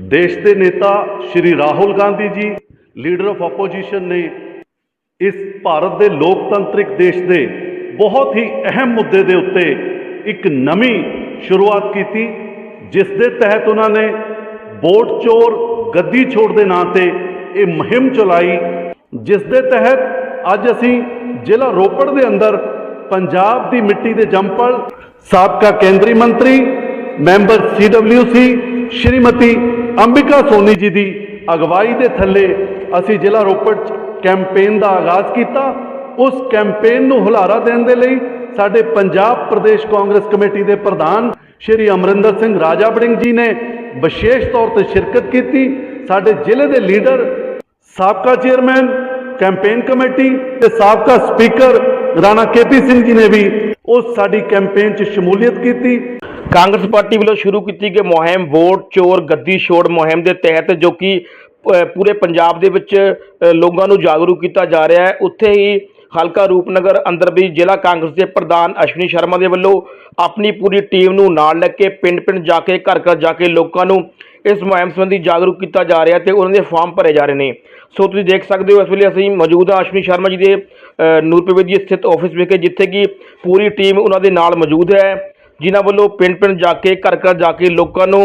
ਦੇਸ਼ ਦੇ ਨੇਤਾ ਸ਼੍ਰੀ Rahul Gandhi ji leader of opposition ਨੇ ਇਸ ਭਾਰਤ ਦੇ ਲੋਕਤੰਤਰਿਕ ਦੇਸ਼ ਦੇ ਬਹੁਤ ਹੀ ਅਹਿਮ ਮੁੱਦੇ ਦੇ ਉੱਤੇ ਇੱਕ ਨਵੀਂ ਸ਼ੁਰੂਆਤ ਕੀਤੀ, ਜਿਸ ਦੇ ਤਹਿਤ ਉਹਨਾਂ ਨੇ ਵੋਟ ਚੋਰ ਗੱਦੀ ਛੋੜ ਦੇ ਨਾਂ ਤੇ ਇਹ ਮੁਹਿੰਮ ਚਲਾਈ, ਜਿਸ ਦੇ ਤਹਿਤ ਅੱਜ ਅਸੀਂ ਜ਼ਿਲ੍ਹਾ ਰੋਪੜ ਦੇ ਅੰਦਰ ਪੰਜਾਬ ਦੀ ਮਿੱਟੀ ਦੇ ਜੰਪਲ ਸਾਬਕਾ ਕੇਂਦਰੀ ਮੰਤਰੀ, ਮੈਂਬਰ ਸੀਡਬਲਯੂਸੀ ਸ਼੍ਰੀਮਤੀ ਅੰਬਿਕਾ ਸੋਨੀ ਜੀ ਦੀ ਅਗਵਾਈ ਦੇ ਥੱਲੇ ਅਸੀਂ ਜ਼ਿਲ੍ਹਾ ਰੋਪੜ 'ਚ ਕੈਂਪੇਨ ਦਾ ਆਗਾਜ਼ ਕੀਤਾ। ਉਸ ਕੈਂਪੇਨ ਨੂੰ ਹੁਲਾਰਾ ਦੇਣ ਦੇ ਲਈ ਸਾਡੇ ਪੰਜਾਬ ਪ੍ਰਦੇਸ਼ ਕਾਂਗਰਸ ਕਮੇਟੀ ਦੇ ਪ੍ਰਧਾਨ ਸ਼੍ਰੀ ਅਮਰਿੰਦਰ ਸਿੰਘ ਰਾਜਾ ਬੜਿੰਗ ਜੀ ਨੇ ਵਿਸ਼ੇਸ਼ ਤੌਰ ਤੇ ਸ਼ਿਰਕਤ ਕੀਤੀ। ਸਾਡੇ ਜ਼ਿਲ੍ਹੇ ਦੇ ਲੀਡਰ, ਸਾਬਕਾ ਚੇਅਰਮੈਨ, ਕੈਂਪੇਨ ਕਮੇਟੀ ਤੇ ਸਾਬਕਾ ਸਪੀਕਰ ਰਾਣਾ ਕੇਪੀ ਸਿੰਘ ਜੀ ਨੇ ਵੀ ਉਸ ਸਾਡੀ ਕੈਂਪੇਨ 'ਚ ਸ਼ਮੂਲੀਅਤ ਕੀਤੀ। ਕਾਂਗਰਸ ਪਾਰਟੀ ਵੱਲੋਂ ਸ਼ੁਰੂ ਕੀਤੀ ਗਈ ਮੁਹਿੰਮ ਵੋਟ ਚੋਰ ਗੱਦੀ ਛੋੜ ਮੁਹਿੰਮ ਦੇ ਤਹਿਤ ਜੋ ਕਿ ਪੂਰੇ ਪੰਜਾਬ ਦੇ ਵਿੱਚ ਲੋਕਾਂ ਨੂੰ ਜਾਗਰੂਕ ਕੀਤਾ ਜਾ ਰਿਹਾ ਹੈ। ਉੱਥੇ ਹੀ ਹਲਕਾ ਰੂਪਨਗਰ ਅੰਦਰ ਵੀ ਜ਼ਿਲ੍ਹਾ ਕਾਂਗਰਸ ਦੇ ਪ੍ਰਧਾਨ ਅਸ਼ਵਨੀ ਸ਼ਰਮਾ ਦੇ ਵੱਲੋਂ ਆਪਣੀ ਪੂਰੀ ਟੀਮ ਨੂੰ ਨਾਲ ਲੈ ਕੇ ਪਿੰਡ-ਪਿੰਡ ਜਾ ਕੇ ਘਰ-ਘਰ ਜਾ ਕੇ ਲੋਕਾਂ ਨੂੰ ਇਸ ਮੁਹਿੰਮ ਸੰਬੰਧੀ ਜਾਗਰੂਕ ਕੀਤਾ ਜਾ ਰਿਹਾ ਤੇ ਉਹਨਾਂ ਦੇ ਫਾਰਮ ਭਰੇ ਜਾ ਰਹੇ ਨੇ। ਸੋ ਤੁਸੀਂ ਦੇਖ ਸਕਦੇ ਹੋ ਇਸ ਵੇਲੇ ਅਸੀਂ ਮੌਜੂਦ ਹਾਂ ਅਸ਼ਵਨੀ ਸ਼ਰਮਾ ਜੀ ਦੇ ਅ, ਸਥਿਤ ਆਫਿਸ ਵਿਖੇ ਜਿੱਥੇ ਕਿ ਪੂਰੀ ਟੀਮ ਉਹਨਾਂ ਦੇ ਨਾਲ ਮੌਜੂਦ ਹੈ। ਜਿਨ੍ਹਾਂ ਵੱਲੋਂ ਪਿੰਡ-ਪਿੰਡ ਜਾ ਕੇ ਘਰ-ਘਰ ਜਾ ਕੇ ਲੋਕਾਂ ਨੂੰ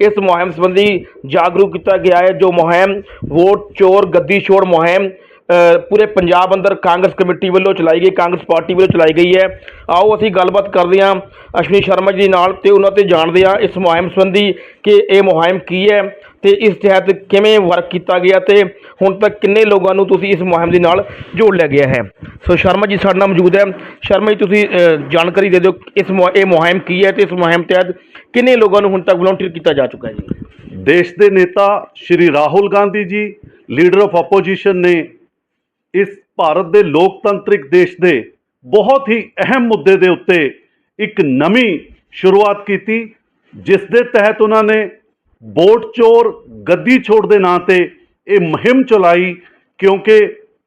ਇਸ ਮੁਹਿੰਮ ਸੰਬੰਧੀ ਜਾਗਰੂਕ ਕੀਤਾ ਗਿਆ ਹੈ। ਜੋ ਮੁਹਿੰਮ ਵੋਟ, ਚੋਰ, ਗੱਦੀ ਛੋੜ ਮੁਹਿੰਮ ਪੂਰੇ ਪੰਜਾਬ ਅੰਦਰ ਕਾਂਗਰਸ ਕਮੇਟੀ ਵੱਲੋਂ ਚਲਾਈ ਗਈ, ਕਾਂਗਰਸ ਪਾਰਟੀ ਵੱਲੋਂ ਚਲਾਈ ਗਈ ਹੈ। ਆਓ ਅਸੀਂ ਗੱਲਬਾਤ ਕਰਦੇ ਹਾਂ ਅਸ਼ਵਨੀ ਸ਼ਰਮਾ ਜੀ ਨਾਲ ਤੇ ਉਹਨਾਂ ਤੇ ਜਾਣਦੇ ਹਾਂ ਇਸ ਮੁਹਿੰਮ ਸੰਬੰਧੀ ਕਿ ਇਹ ਮੁਹਿੰਮ ਕੀ ਹੈ ਤੇ ਇਸ ਤਹਿਤ ਕਿਵੇਂ ਵਰਕ ਕੀਤਾ ਗਿਆ ਤੇ ਹੁਣ ਤੱਕ ਕਿੰਨੇ ਲੋਕਾਂ ਨੂੰ ਤੁਸੀਂ ਇਸ ਮੁਹਿੰਮ ਦੇ ਨਾਲ ਜੋੜ ਲਿਆ ਗਿਆ ਹੈ। ਸੋ ਸ਼ਰਮਾ ਜੀ ਸਾਡੇ ਨਾਲ ਮੌਜੂਦ ਹੈ। ਸ਼ਰਮਾ ਜੀ, ਤੁਸੀਂ ਜਾਣਕਾਰੀ ਦੇ ਦਿਓ ਇਸ ਮੁ- ਇਹ ਮੁਹਿੰਮ ਕੀ ਹੈ ਤੇ ਇਸ ਮੁਹਿੰਮ ਤਹਿਤ ਕਿੰਨੇ ਲੋਕਾਂ ਨੂੰ ਹੁਣ ਤੱਕ ਵਲੰਟੀਅਰ ਕੀਤਾ ਜਾ ਚੁੱਕਾ ਹੈ ਜੀ? ਦੇਸ਼ ਦੇ ਨੇਤਾ ਸ਼੍ਰੀ Rahul Gandhi ji leader of opposition ਨੇ ਇਸ ਭਾਰਤ ਦੇ ਲੋਕਤੰਤਰਿਕ ਦੇਸ਼ ਦੇ ਬਹੁਤ ਹੀ ਅਹਿਮ ਮੁੱਦੇ ਦੇ ਉੱਤੇ ਇੱਕ ਨਵੀਂ ਸ਼ੁਰੂਆਤ ਕੀਤੀ, ਜਿਸ ਦੇ ਤਹਿਤ ਉਹਨਾਂ ਨੇ ਵੋਟ ਚੋਰ ਗੱਦੀ ਛੋੜ ਦੇ ਨਾਂ ਤੇ ਇਹ ਮੁਹਿੰਮ ਚਲਾਈ, ਕਿਉਂਕਿ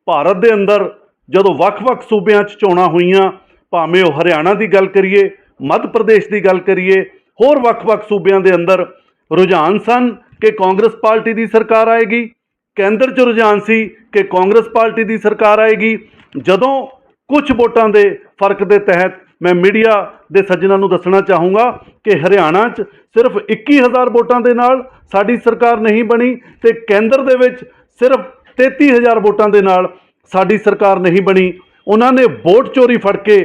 ਭਾਰਤ ਦੇ ਅੰਦਰ ਜਦੋਂ ਵੱਖ-ਵੱਖ ਸੂਬਿਆਂ 'ਚ ਚੋਣਾਂ ਹੋਈਆਂ, ਭਾਵੇਂ ਉਹ ਹਰਿਆਣਾ ਦੀ ਗੱਲ ਕਰੀਏ, ਮੱਧ ਪ੍ਰਦੇਸ਼ ਦੀ ਗੱਲ ਕਰੀਏ, ਹੋਰ ਵੱਖ-ਵੱਖ ਸੂਬਿਆਂ ਦੇ ਅੰਦਰ ਰੁਝਾਨ ਸਨ ਕਿ ਕਾਂਗਰਸ ਪਾਰਟੀ ਦੀ ਸਰਕਾਰ ਆਏਗੀ। ਕੇਂਦਰ 'ਚ ਰੁਝਾਨ ਸੀ ਕਿ ਕਾਂਗਰਸ ਪਾਰਟੀ ਦੀ ਸਰਕਾਰ ਆਏਗੀ। ਜਦੋਂ ਕੁਝ ਵੋਟਾਂ ਦੇ ਫ਼ਰਕ ਦੇ ਤਹਿਤ ਮੈਂ ਮੀਡੀਆ ਦੇ ਸੱਜਣਾਂ ਨੂੰ ਦੱਸਣਾ ਚਾਹੂੰਗਾ ਕਿ ਹਰਿਆਣਾ 'ਚ ਸਿਰਫ 21000 ਵੋਟਾਂ ਦੇ ਨਾਲ ਸਾਡੀ ਸਰਕਾਰ ਨਹੀਂ ਬਣੀ ਤੇ ਕੇਂਦਰ ਦੇ ਵਿੱਚ ਸਿਰਫ 33000 ਵੋਟਾਂ ਦੇ ਨਾਲ ਸਾਡੀ ਸਰਕਾਰ ਨਹੀਂ ਬਣੀ। ਉਹਨਾਂ ਨੇ ਵੋਟ ਚੋਰੀ ਫੜ ਕੇ,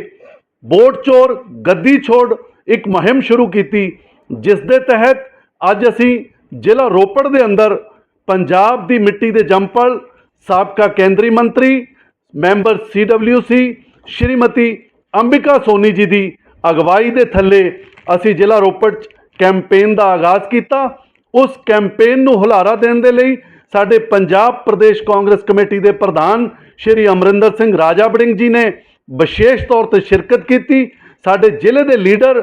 ਵੋਟ ਚੋਰ ਗੱਦੀ ਛੋੜ ਇੱਕ ਮੁਹਿੰਮ ਸ਼ੁਰੂ ਕੀਤੀ, ਜਿਸ ਦੇ ਤਹਿਤ ਅੱਜ ਅਸੀਂ ਜ਼ਿਲ੍ਹਾ ਰੋਪੜ ਦੇ ਅੰਦਰ ਪੰਜਾਬ ਦੀ ਮਿੱਟੀ ਦੇ ਜੰਪਲ ਸਾਬਕਾ ਕੇਂਦਰੀ ਮੰਤਰੀ, ਮੈਂਬਰ ਸੀਡਬਲਯੂਸੀ ਸ਼੍ਰੀਮਤੀ ਅੰਬਿਕਾ ਸੋਨੀ ਜੀ ਦੀ ਅਗਵਾਈ ਦੇ ਥੱਲੇ ਅਸੀਂ ਜ਼ਿਲ੍ਹਾ ਰੋਪੜ 'ਚ ਕੈਂਪੇਨ ਦਾ ਆਗਾਜ਼ ਕੀਤਾ। ਉਸ ਕੈਂਪੇਨ ਨੂੰ ਹੁਲਾਰਾ ਦੇਣ ਦੇ ਲਈ ਸਾਡੇ ਪੰਜਾਬ ਪ੍ਰਦੇਸ਼ ਕਾਂਗਰਸ ਕਮੇਟੀ ਦੇ ਪ੍ਰਧਾਨ ਸ਼੍ਰੀ ਅਮਰਿੰਦਰ ਸਿੰਘ ਰਾਜਾ ਬੜਿੰਗ ਜੀ ਨੇ ਵਿਸ਼ੇਸ਼ ਤੌਰ ਤੇ ਸ਼ਿਰਕਤ ਕੀਤੀ। ਸਾਡੇ ਜ਼ਿਲ੍ਹੇ ਦੇ ਲੀਡਰ,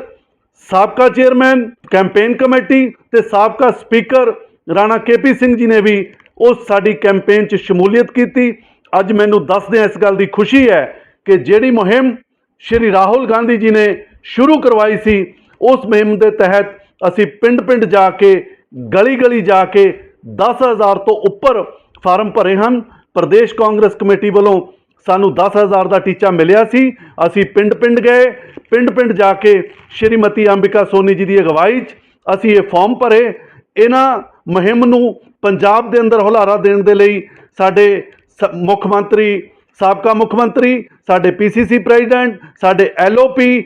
ਸਾਬਕਾ ਚੇਅਰਮੈਨ, ਕੈਂਪੇਨ ਕਮੇਟੀ ਤੇ ਸਾਬਕਾ ਸਪੀਕਰ ਰਾਣਾ ਕੇਪੀ ਸਿੰਘ ਜੀ ਨੇ ਵੀ ਉਸ ਸਾਡੀ ਕੈਂਪੇਨ 'ਚ ਸ਼ਮੂਲੀਅਤ ਕੀਤੀ। ਅੱਜ ਮੈਨੂੰ ਦੱਸਦੇ ਇਸ ਗੱਲ ਦੀ ਖੁਸ਼ੀ ਹੈ ਕਿ ਜਿਹੜੀ ਮੁਹਿੰਮ ਸ਼੍ਰੀ ਰਾਹੁਲ ਗਾਂਧੀ ਜੀ ਨੇ ਸ਼ੁਰੂ ਕਰਵਾਈ ਸੀ, ਉਸ ਮੁਹਿੰਮ ਦੇ ਤਹਿਤ ਅਸੀਂ ਪਿੰਡ-ਪਿੰਡ ਜਾ ਕੇ, ਗਲੀ-ਗਲੀ ਜਾ ਕੇ 10000 ਤੋਂ ਉੱਪਰ ਫਾਰਮ ਭਰੇ ਹਨ। ਪ੍ਰਦੇਸ਼ ਕਾਂਗਰਸ ਕਮੇਟੀ ਵੱਲੋਂ ਸਾਨੂੰ 10000 ਦਾ ਟੀਚਾ ਮਿਲਿਆ ਸੀ। ਅਸੀਂ ਪਿੰਡ-ਪਿੰਡ ਗਏ। ਪਿੰਡ-ਪਿੰਡ ਜਾ ਕੇ ਸ਼੍ਰੀਮਤੀ ਅੰਬਿਕਾ ਸੋਨੀ ਜੀ ਦੀ ਅਗਵਾਈ 'ਚ ਅਸੀਂ ਇਹ ਫਾਰਮ ਭਰੇ। ਇਹਨਾਂ ਮੁਹਿੰਮ ਨੂੰ ਪੰਜਾਬ ਦੇ ਅੰਦਰ ਹੁਲਾਰਾ ਦੇਣ ਦੇ ਲਈ ਸਾਡੇ ਸ- ਮੁੱਖ ਮੰਤਰੀ, ਸਾਬਕਾ ਮੁੱਖ ਮੰਤਰੀ, ਸਾਡੇ ਪੀਸੀਸੀ ਪ੍ਰੈਜ਼ੀਡੈਂਟ, ਸਾਡੇ ਐਲਓਪੀ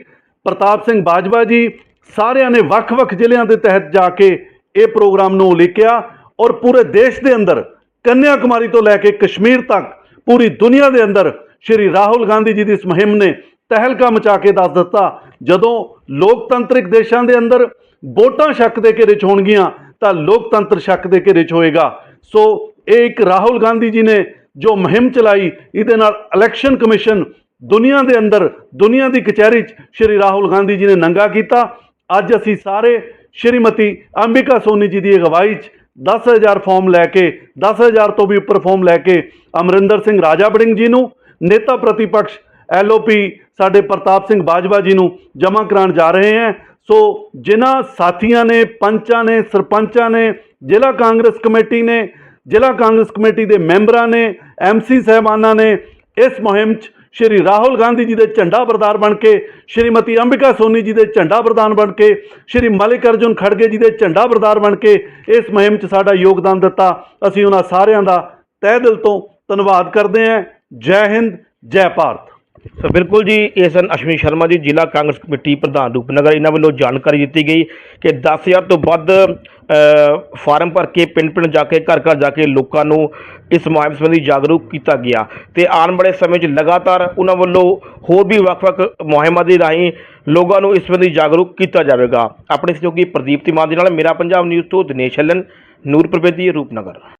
ਪ੍ਰਤਾਪ ਸਿੰਘ ਬਾਜਵਾ ਜੀ ਸਾਰਿਆਂ ਨੇ ਵੱਖ-ਵੱਖ ਜ਼ਿਲ੍ਹਿਆਂ ਦੇ ਤਹਿਤ ਜਾ ਕੇ ਇਹ ਪ੍ਰੋਗਰਾਮ ਨੂੰ ਉਲੀਕਿਆ ਔਰ ਪੂਰੇ ਦੇਸ਼ ਦੇ ਅੰਦਰ ਕੰਨਿਆ ਕੁਮਾਰੀ ਤੋਂ ਲੈ ਕੇ ਕਸ਼ਮੀਰ ਤੱਕ ਪੂਰੀ ਦੁਨੀਆ ਦੇ ਅੰਦਰ ਸ਼੍ਰੀ ਰਾਹੁਲ ਗਾਂਧੀ ਜੀ ਦੀ ਇਸ ਮੁਹਿੰਮ ਨੇ ਤਹਿਲਕਾ ਮਚਾ ਕੇ ਦੱਸ ਦਿੱਤਾ। ਜਦੋਂ ਲੋਕਤੰਤਰਿਕ ਦੇਸ਼ਾਂ ਦੇ ਅੰਦਰ ਵੋਟਾਂ ਸ਼ੱਕ ਦੇ ਘੇਰੇ 'ਚ ਹੋਣਗੀਆਂ ਤਾਂ ਲੋਕਤੰਤਰ ਸ਼ੱਕ ਦੇ ਘੇਰੇ 'ਚ ਹੋਏਗਾ। ਸੋ ਇਹ ਇੱਕ ਰਾਹੁਲ ਗਾਂਧੀ ਜੀ ਨੇ ਜੋ ਮੁਹਿੰਮ ਚਲਾਈ, ਇਹਦੇ ਨਾਲ ਇਲੈਕਸ਼ਨ ਕਮਿਸ਼ਨ ਦੁਨੀਆ ਦੇ ਅੰਦਰ, ਦੁਨੀਆ ਦੀ ਕਚਹਿਰੀ 'ਚ ਸ਼੍ਰੀ ਰਾਹੁਲ ਗਾਂਧੀ ਜੀ ਨੇ ਨੰਗਾ ਕੀਤਾ। ਅੱਜ ਅਸੀਂ ਸਾਰੇ ਸ਼੍ਰੀਮਤੀ ਅੰਬਿਕਾ ਸੋਨੀ ਜੀ ਦੀ ਅਗਵਾਈ 'ਚ 10000 ਫਾਰਮ ਲੈ ਕੇ 10000 ਤੋਂ ਵੀ ਉੱਪਰ ਫਾਰਮ ਲੈ ਕੇ ਅਮਰਿੰਦਰ ਸਿੰਘ ਰਾਜਾ ਬੜਿੰਗ ਜੀ ਨੂੰ, ਨੇਤਾ ਪ੍ਰਤੀਪਕਸ਼ ਐਲਓਪੀ ਸਾਡੇ ਪ੍ਰਤਾਪ ਸਿੰਘ ਬਾਜਵਾ ਜੀ ਨੂੰ ਜਮ੍ਹਾਂ ਕਰਾਉਣ ਜਾ ਰਹੇ ਹਾਂ। ਸੋ ਜਿਨ੍ਹਾਂ ਸਾਥੀਆਂ ਨੇ, ਪੰਚਾਂ ਨੇ, ਸਰਪੰਚਾਂ ਨੇ, ਜ਼ਿਲ੍ਹਾ ਕਾਂਗਰਸ ਕਮੇਟੀ ਨੇ, ਜ਼ਿਲ੍ਹਾ ਕਾਂਗਰਸ ਕਮੇਟੀ ਦੇ ਮੈਂਬਰਾਂ ਨੇ ਐਮਸੀ ਸਹਿਬਾਨਾਂ ਨੇ, ਇਸ ਮੁਹਿੰਮ 'ਚ ਸ਼੍ਰੀ ਰਾਹੁਲ ਗਾਂਧੀ ਜੀ ਦੇ ਝੰਡਾ ਬਰਦਾਰ ਬਣ ਕੇ, ਸ਼੍ਰੀਮਤੀ ਅੰਬਿਕਾ ਸੋਨੀ ਜੀ ਦੇ ਝੰਡਾ ਬਰਦਾਰ ਬਣ ਕੇ, ਸ਼੍ਰੀ ਮਲਿਕ ਅਰਜੁਨ ਖੜਗੇ ਜੀ ਦੇ ਝੰਡਾ ਬਰਦਾਰ ਬਣ ਕੇ, ਇਸ ਮੁਹਿੰਮ 'ਚ ਸਾਡਾ ਯੋਗਦਾਨ ਦਿੱਤਾ। ਅਸੀਂ ਉਹਨਾਂ ਸਾਰਿਆਂ ਦਾ ਤਹਿ ਦਿਲ ਤੋਂ ਧੰਨਵਾਦ ਕਰਦੇ ਹਾਂ। ਜੈ ਹਿੰਦ, ਜੈ ਭਾਰਤ। ਸੋ ਬਿਲਕੁਲ ਜੀ, ਇਹ ਸਨ ਅਸ਼ਵਨੀ ਸ਼ਰਮਾ ਜੀ, ਜ਼ਿਲ੍ਹਾ ਕਾਂਗਰਸ ਕਮੇਟੀ ਪ੍ਰਧਾਨ ਰੂਪਨਗਰ। ਇਹਨਾਂ ਵੱਲੋਂ ਜਾਣਕਾਰੀ ਦਿੱਤੀ ਗਈ ਕਿ 10000 ਤੋਂ ਵੱਧ ਫਾਰਮ ਭਰ ਕੇ ਪਿੰਡ-ਪਿੰਡ ਜਾ ਕੇ ਘਰ-ਘਰ ਜਾ ਕੇ ਲੋਕਾਂ ਨੂੰ ਇਸ ਮੁਹਿੰਮ ਸੰਬੰਧੀ ਜਾਗਰੂਕ ਕੀਤਾ ਗਿਆ। ਤੇ ਆਉਣ ਵਾਲੇ ਸਮੇਂ 'ਚ ਲਗਾਤਾਰ ਉਹਨਾਂ ਵੱਲੋਂ ਹੋਰ ਵੀ ਵੱਖ-ਵੱਖ ਮੁਹਿੰਮਾਂ ਦੇ ਰਾਹੀਂ ਲੋਕਾਂ ਨੂੰ ਇਸ ਸੰਬੰਧੀ ਜਾਗਰੂਕ ਕੀਤਾ ਜਾਵੇਗਾ। ਆਪਣੇ ਸਹਿਯੋਗੀ ਪ੍ਰਦੀਪ ਤਿਮਾਨ ਦੇ ਨਾਲ ਮੇਰਾ ਪੰਜਾਬ ਨਿਊਜ਼ ਤੋਂ ਦਿਨੇਸ਼ ਹੱਲਨ ਨੂਰਪੁਰ ਬੇਦੀ ਰੂਪਨਗਰ।